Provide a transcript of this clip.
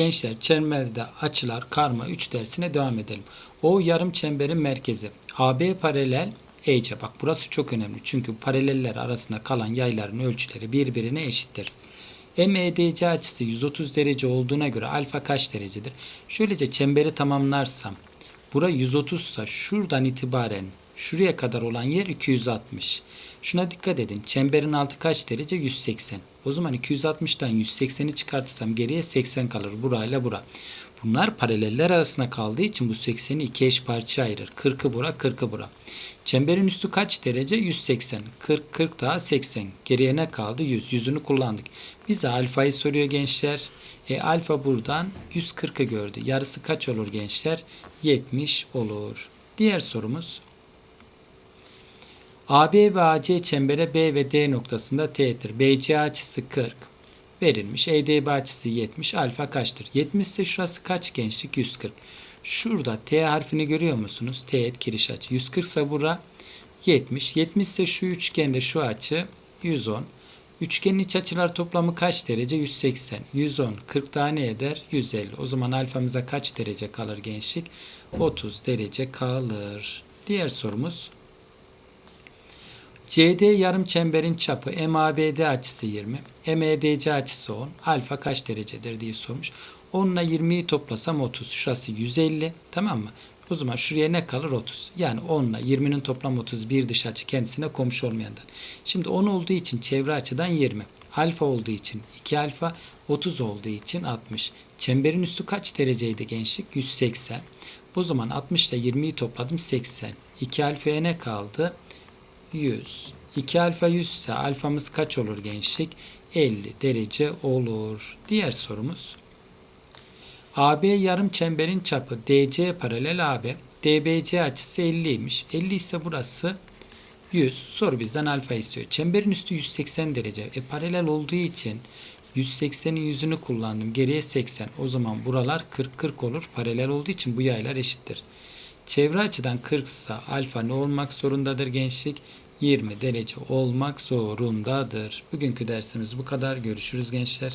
Gençler çemberde açılar karma 3 dersine devam edelim. O yarım çemberin merkezi. AB paralel EC. Bak burası çok önemli. Çünkü paraleller arasında kalan yayların ölçüleri birbirine eşittir. MEDC açısı 130 derece olduğuna göre alfa kaç derecedir? Şöylece çemberi tamamlarsam bura 130 ise şuradan itibaren şuraya kadar olan yer 260. Şuna dikkat edin. Çemberin altı kaç derece? 180. O zaman 260'dan 180'i çıkartırsam geriye 80 kalır. Burayla bura. Bunlar paraleller arasında kaldığı için bu 80'i iki eş parça ayırır. 40'ı bura, 40'ı bura. Çemberin üstü kaç derece? 180. 40, 40 daha 80. Geriye ne kaldı? 100. Yüzünü kullandık. Bize alfayı soruyor gençler. E alfa buradan 140'ı gördü. Yarısı kaç olur gençler? 70 olur. Diğer sorumuz. AB ve AC çembere B ve D noktasında teğettir. BC açısı 40 verilmiş. EDB açısı 70. Alfa kaçtır? 70 ise şurası kaç gençlik? 140. Şurada T harfini görüyor musunuz? Teğet kiriş açı. 140 ise bura 70. 70 ise şu üçgende şu açı 110. Üçgenin iç açılar toplamı kaç derece? 180. 110. 40 tane eder? 150. O zaman alfamıza kaç derece kalır gençlik? 30 derece kalır. Diğer sorumuz. CD yarım çemberin çapı MABD açısı 20, MEDC açısı 10. Alfa kaç derecedir diye sormuş. 10 ile 20'yi toplasam 30. Şurası 150. Tamam mı? O zaman şuraya ne kalır? 30. Yani 10 ile 20'nin toplamı 30. Bir dış açı kendisine komşu olmayandan. Şimdi 10 olduğu için çevre açıdan 20. Alfa olduğu için 2 alfa. 30 olduğu için 60. Çemberin üstü kaç dereceydi gençlik? 180. O zaman 60 ile 20'yi topladım 80. 2 alfaya ne kaldı? 100. 2 alfa 100 ise alfamız kaç olur gençlik? 50 derece olur. Diğer sorumuz. AB yarım çemberin çapı DC paralel AB. DBC açısı 50'ymiş. 50 ise burası 100. Soru bizden alfa istiyor. Çemberin üstü 180 derece. E paralel olduğu için 180'in yüzünü kullandım. Geriye 80. O zaman buralar 40-40 olur. Paralel olduğu için bu yaylar eşittir. Çevre açıdan 40 ise alfa ne olmak zorundadır gençlik? 20 derece olmak zorundadır. Bugünkü dersimiz bu kadar. Görüşürüz gençler.